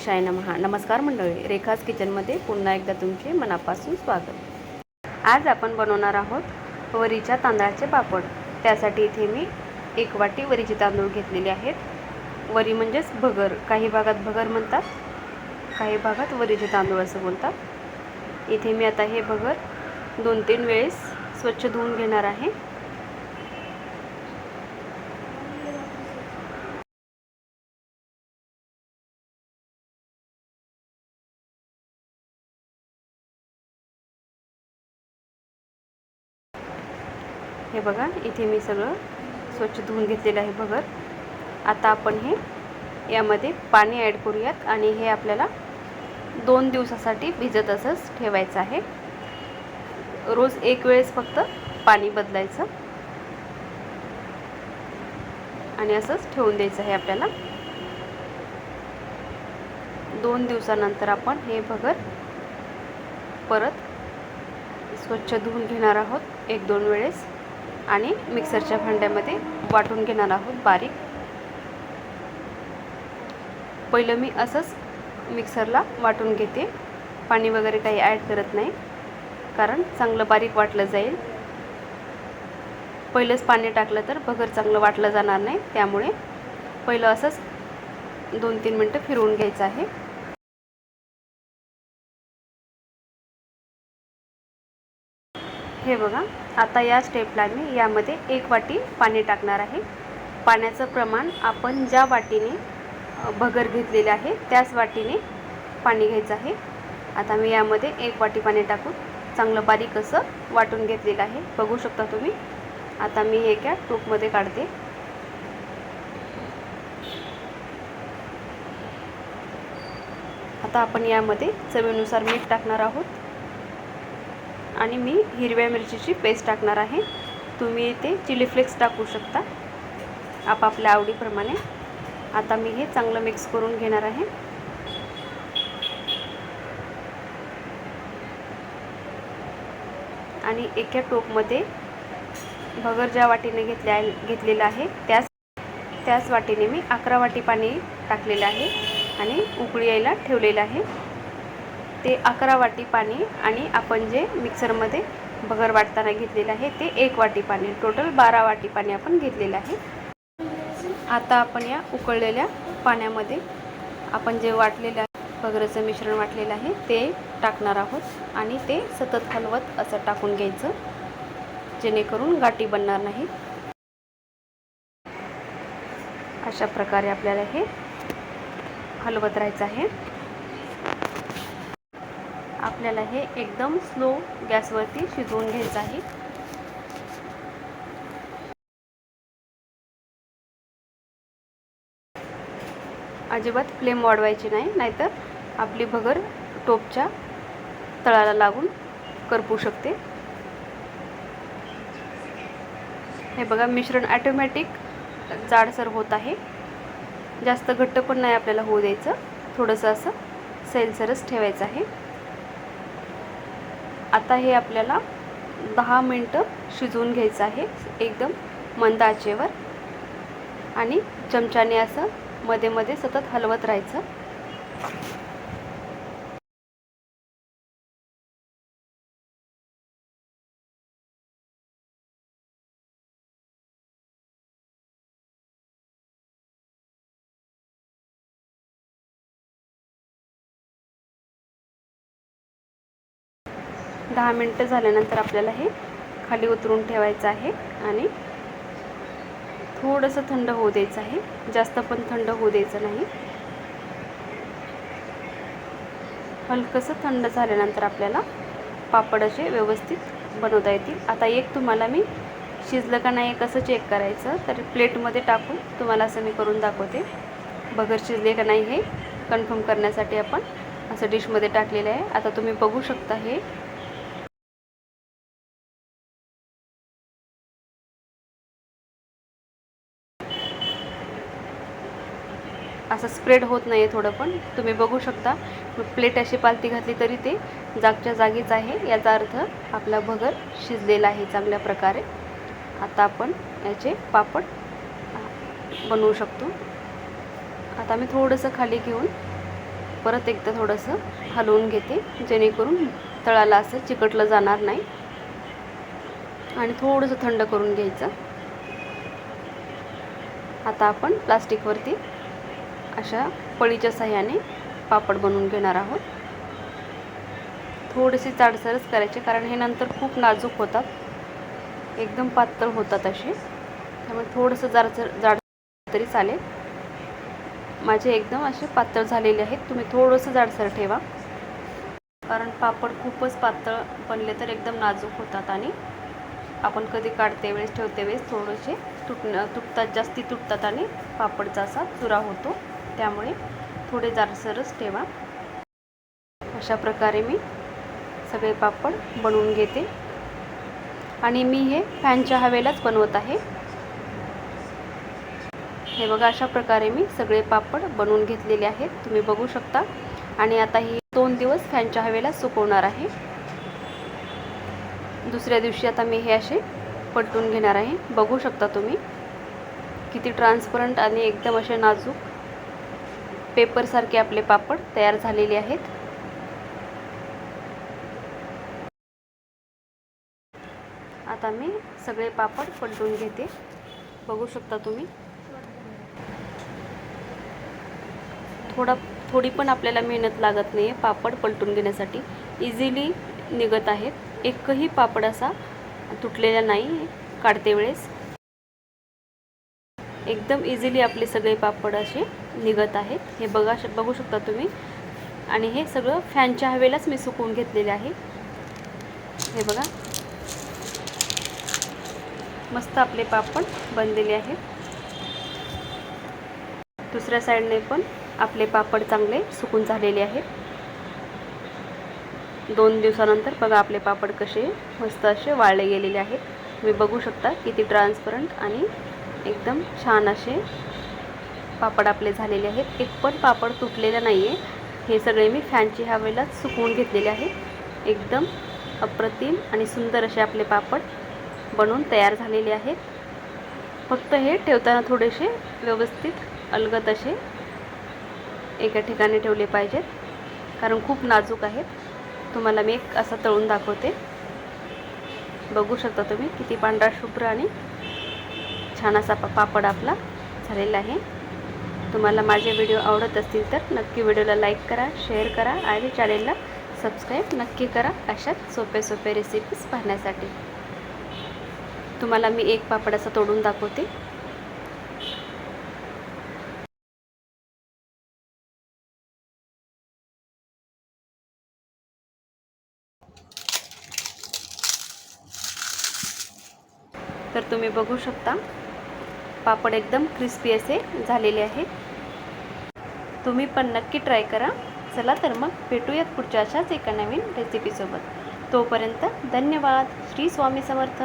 गणेशाय नमहा नमस्कार मंडळी रेखाज किचनमध्ये पुन्हा एकदा तुमचे मनापासून स्वागत. आज आपण बनवणार आहोत वरीच्या तांदळाचे पापड. त्यासाठी इथे मी एक वाटी वरीचे तांदूळ घेतलेले आहेत. वरी म्हणजेच भगर. काही भागात भगर म्हणतात काही भागात वरीचे तांदूळ असं बोलतात. इथे मी आता हे भगर दोन तीन वेळेस स्वच्छ धुवून घेणार आहे. हे बघा इथे मी सगळं स्वच्छ धुवून घेतलेलं आहे भगर आता आपण हे यामध्ये पाणी ॲड करूयात आणि हे आपल्याला दोन दिवसासाठी भिजत असंच ठेवायचं आहे. रोज एक वेळेस फक्त पाणी बदलायचं आणि असंच ठेवून द्यायचं आहे आपल्याला. दोन दिवसानंतर आपण हे भगर परत स्वच्छ धुवून घेणार आहोत एक दोन वेळेस. आणि मिक्सरच्या भांड्यामध्ये वाटून घेणार आहोत बारीक. पहिलं मी असंच मिक्सरला वाटून घेते. पाणी वगैरे काही ॲड करत नाही कारण चांगलं बारीक वाटलं जाईल. पहिलंच पाणी टाकलं तर भगर चांगलं वाटलं जाणार नाही त्यामुळे पहिलं असंच दोन तीन मिनटं फिरवून घ्यायचं आहे. हे बघा आता या स्टेपला मी यामध्ये एक वाटी पाणी टाकणार आहे. पाण्याचं प्रमाण आपण ज्या वाटीने भगर घेतलेले आहे त्याच वाटीने पाणी घ्यायचं आहे. आता मी यामध्ये एक वाटी पाणी टाकून चांगलं बारीक असं वाटून घेतलेलं आहे. बघू शकता तुम्ही. आता मी हे एका टूपमध्ये काढते. आता आपण यामध्ये चवीनुसार मीठ टाकणार आहोत. आणि मी हिरव्या मिरचीची पेस्ट टाकणार आहे. तुम्ही ते चिली फ्लेक्स टाकू शकता. आपापल्या आवडीप्रमाणे. आता मी हे चांगलं मिक्स करून घेणार आहे. आणि एका टोपमध्ये भगर ज्या वाटीने घेतल्या घेतलेलं आहे त्याच त्याच वाटीने मी अकरा वाटी पाणी टाकलेलं आहे आणि उकळी यायला ठेवलेलं आहे. ते अकरा वाटी पाणी आणि आपण जे मिक्सरमध्ये भगर वाटताना घेतलेलं आहे ते एक वाटी पाणी. टोटल बारा वाटी पाणी आपण घेतलेलं आहे. आता आपण या उकळलेल्या पाण्यामध्ये आपण जे वाटलेलं बगरचं मिश्रण वाटलेलं आहे ते टाकणार आहोत आणि ते सतत हलवत असं टाकून घ्यायचं जेणेकरून गाठी बनणार नाही. अशा प्रकारे आपल्याला हे हलवत राहायचं आहे. आपल्याला हे एकदम स्लो गॅसवरती शिजवून घ्यायचं आहे. अजिबात फ्लेम वाढवायची नाही नाहीतर आपली भगर टोपच्या तळाला लागून करपू शकते. हे बघा मिश्रण ॲटोमॅटिक जाडसर होत आहे. जास्त घट्ट पण नाही आपल्याला होऊ द्यायचं. थोडंसं असं सैलसरच ठेवायचं आहे. आता हे आपल्याला दहा मिनटं शिजवून घ्यायचं आहे एकदम मंद आचेवर. आणि चमच्याने असं मध्ये मध्ये सतत हलवत राहायचं. दहा मिनटं झाल्यानंतर आपल्याला हे खाली उतरून ठेवायचं आहे आणि थोडंसं थंड होऊ द्यायचं आहे. जास्त पण थंड होऊ द्यायचं नाही. हलकंसं थंड झाल्यानंतर आपल्याला पापड असे व्यवस्थित बनवता येतील. आता एक तुम्हाला मी शिजलं का नाही कसं चेक करायचं तर प्लेटमध्ये टाकून तुम्हाला असं मी करून दाखवते. बगर शिजले का नाही हे कन्फर्म करण्यासाठी आपण असं डिशमध्ये टाकलेलं आहे. आता तुम्ही बघू शकता हे असं स्प्रेड होत नाही आहे थोडं पण. तुम्ही बघू शकता. प्लेट अशी पालती घातली तरी ते जागच्या जागीच आहे. याचा अर्थ आपला भगर शिजलेला आहे चांगल्या प्रकारे. आता आपण याचे पापड बनवू शकतो. आता मी थोडंसं खाली घेऊन परत एकदा थोडंसं हलवून घेते. जेणेकरून तळाला असं चिकटलं जाणार नाही. आणि थोडंसं थंड करून घ्यायचं. आता आपण प्लास्टिकवरती अशा पळीच्या साह्याने पापड बनवून घेणार आहोत. थोडेसे जाडसरच करायचे कारण हे नंतर खूप नाजूक होतात. एकदम पातळ होतात असे. त्यामुळे थोडंसं जाडसर जाड तरी चालेल. माझे एकदम असे पातळ झालेले आहेत. तुम्ही थोडंसं जाडसर ठेवा. कारण पापड खूपच पातळ बनले तर एकदम नाजूक होतात आणि आपण कधी काढते वेळेस ठेवते वेळेस थोडेसे तुट तुटतात जास्ती तुटतात आणि पापडचा असा चुरा होतो. त्यामुळे थोडे जाडसरच ठेवा. अशा प्रकारे मी सगळे पापड बनवून घेते. आणि मी हे फॅनच्या हवेलाच बनवत आहे. हे बघा अशा प्रकारे मी सगळे पापड बनवून घेतलेले आहेत. तुम्ही बघू शकता. आणि आता ही दोन दिवस फॅनच्या हवेला सुकवणार आहे. दुसऱ्या दिवशी आता मी हे असे पलटून घेणार आहे. बघू शकता तुम्ही किती ट्रान्सपरंट आणि एकदम असे नाजूक पेपरसारखे आपले पापड तयार झालेले आहेत. आता मी सगळे पापड पलटून घेते. बघू शकता तुम्ही. थोडा थोडी पण आपल्याला मेहनत लागत नाही आहे पापड पलटून घेण्यासाठी. इझिली निघत आहेत. एकही पापड असा तुटलेला नाही काढते वेळेस. एकदम इझिली आपले सगळे पापड असे निघत आहेत. हे बघा बघू शकता तुम्ही. आणि हे सगळं फॅनच्या हवेलाच मी सुकवून घेतलेले आहे. हे बघा. मस्त आपले पापड बनलेले आहेत. दुसऱ्या साईडने पण आपले पापड चांगले सुकून झालेले आहेत. दोन दिवसानंतर बघा आपले पापड कसे मस्त असे वाळले गेलेले आहेत. तुम्ही बघू शकता किती ट्रान्सपरंट आणि एकदम छान असे पापड आपले झालेले आहेत. एक पण पापड तुटलेलं नाही आहे हे सगळे मी फॅनची वेळेला सुकवून घेतलेले आहेत एकदम अप्रतिम आणि सुंदर असे आपले पापड बनवून तयार झालेले आहेत. फक्त हे ठेवताना थोडेसे व्यवस्थित अलगत असे एका ठिकाणी ठेवले पाहिजेत. कारण खूप नाजूक आहेत. तुम्हाला मी एक असा तळून दाखवते. बघू शकता तुम्ही किती पांढरा शुभ्र आणि छान असा पा पापड आपला झालेला आहे. तुम्हाला माझे व्हिडिओ आवडत असतील तर नक्की व्हिडिओला लाईक करा शेअर करा आणि चॅनेलला सबस्क्राईब नक्की करा अशाच सोपे सोपे रेसिपीज पाहण्यासाठी. तुम्हाला मी एक पापड असं तोडून दाखवते. तर तुम्ही बघू शकता पापड एकदम क्रिस्पी असे झालेले आहे तुम्ही पण नक्की ट्राय करा. चला तर मग भेटूयात पुढच्या अशाच एका नवीन रेसिपीसोबत तोपर्यंत धन्यवाद. श्री स्वामी समर्थ.